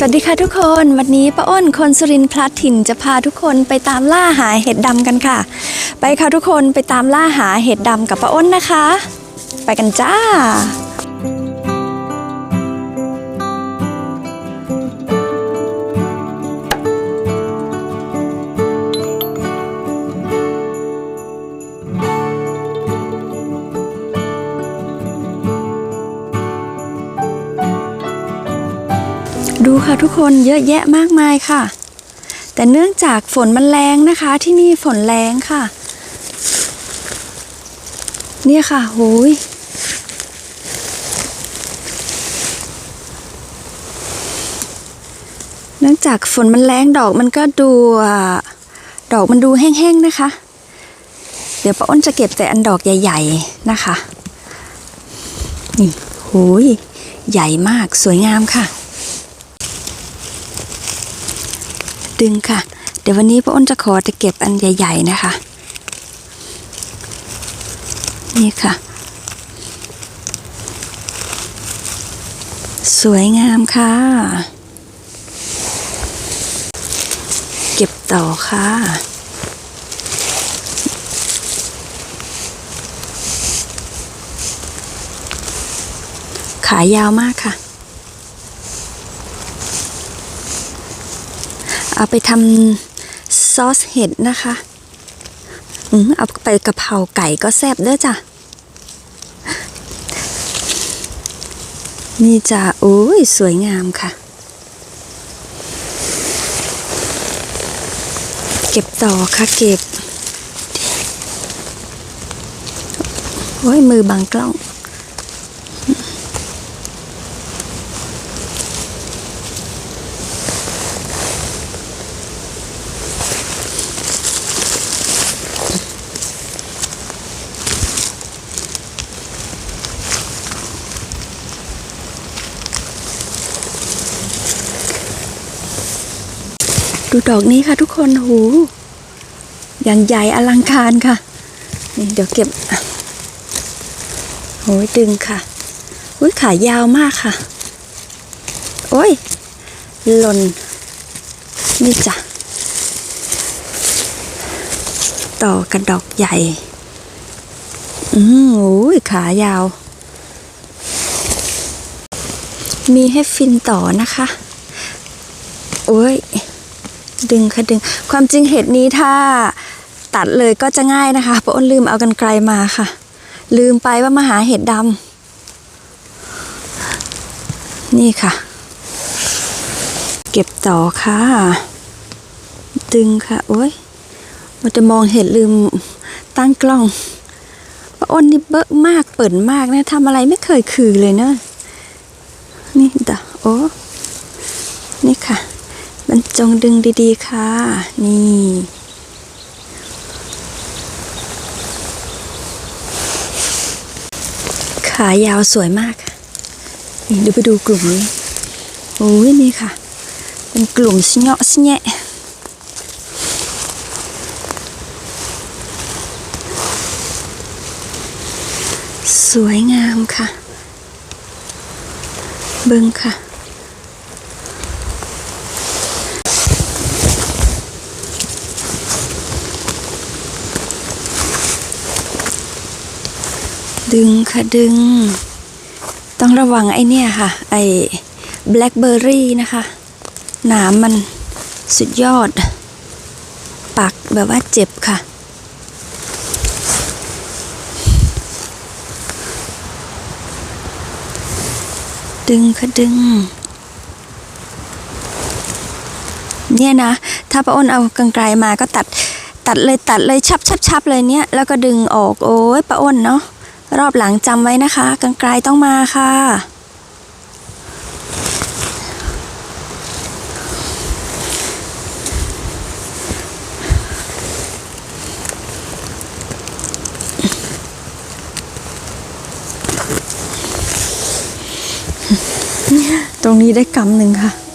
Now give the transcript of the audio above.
สวัสดีค่ะทุกคนวันนี้ป้าอ้นคนสุรินทร์พลัดถิ่นจะพาทุกคนไปตามล่าหาเห็ดดำกันค่ะ ไปค่ะทุกคนไปตามล่าหาเห็ดดำกับป้าอ้นนะคะ ไปกันจ้า ดูค่ะทุกคนเยอะแยะมากมายค่ะ แต่เนื่องจากฝนมันแรงนะคะที่นี่ฝนแรงค่ะ เนี่ยค่ะโหยเนื่องจากฝนมันแรงดอกมันก็ดูดอกมันดูแห้งๆนะคะ เดี๋ยวป้าอ้นจะเก็บแต่อันดอกใหญ่ ๆนะคะ นี่โหยใหญ่มากสวยงามค่ะ ดึงค่ะ เดี๋ยววันนี้ป้าอ้นจะขอจะเก็บอันใหญ่ ๆนะคะ นี่ค่ะ สวยงามค่ะ เก็บต่อค่ะขายาวมากค่ะ เอาไปทำซอสเห็ดนะคะอืมเอาไปกะเพราไก่ก็แซ่บเด้อจ้ะ นี่จ้ะโอ้ย สวยงามค่ะ เก็บต่อค่ะเก็บโอ้ยมือบังกล้อง ดูดอกนี้ค่ะทุกคนหูอย่างใหญ่อลังการค่ะ นี่เดี๋ยวเก็บโอ้ยดึงค่ะอุ้ยขายาวมากค่ะ โอ้ยหล่นนี่จ้ะต่อกันดอกใหญ่ อืมโอ้ยขายาว มีให้ฟินต่อนะคะ โอ้ย ดึงค่ะดึง ความจริงเห็ดนี้ถ้าตัดเลยก็จะง่ายนะคะเพราะอ้นลืมเอากันไกลมาค่ะ ลืมไปว่ามาหาเห็ดดำนี่ค่ะ เก็บต่อค่ะ ดึงค่ะ โอ้ยมันจะมองเห็ดลืมตั้งกล้องป้าอ้นนี่เบิกมากเปิดมากนะทำอะไรไม่เคยคือเลยเนอะนี่ดะโอ้นี่ค่ะ บรรจงดึงดีๆค่ะ นี่ ขายาวสวยมากนี่เดี๋ยวไปดูกลุ่มนี้โอ้ยนี่ค่ะ เป็นกลุ่มสเนาะสแงะสวยงามค่ะ เบิ้งค่ะ ดึงค่ะดึง ต้องระวังไอ้เนี่ยค่ะ ไอ้แบล็คเบอร์รี่นะคะ หนามมันสุดยอด ปักแบบว่าเจ็บค่ะ ดึงค่ะดึง เนี่ยนะ ถ้าป้าอ้นเอากางไกลมาก็ตัด ตัดเลยตัดเลยชับชับชับเลยเนี่ย แล้วก็ดึงออก โอ้ยป้าอ้นเนาะ รอบหลังจำไว้นะคะกางไกลต้องมาค่ะ ตรงนี้ได้กำหนึ่งค่ะ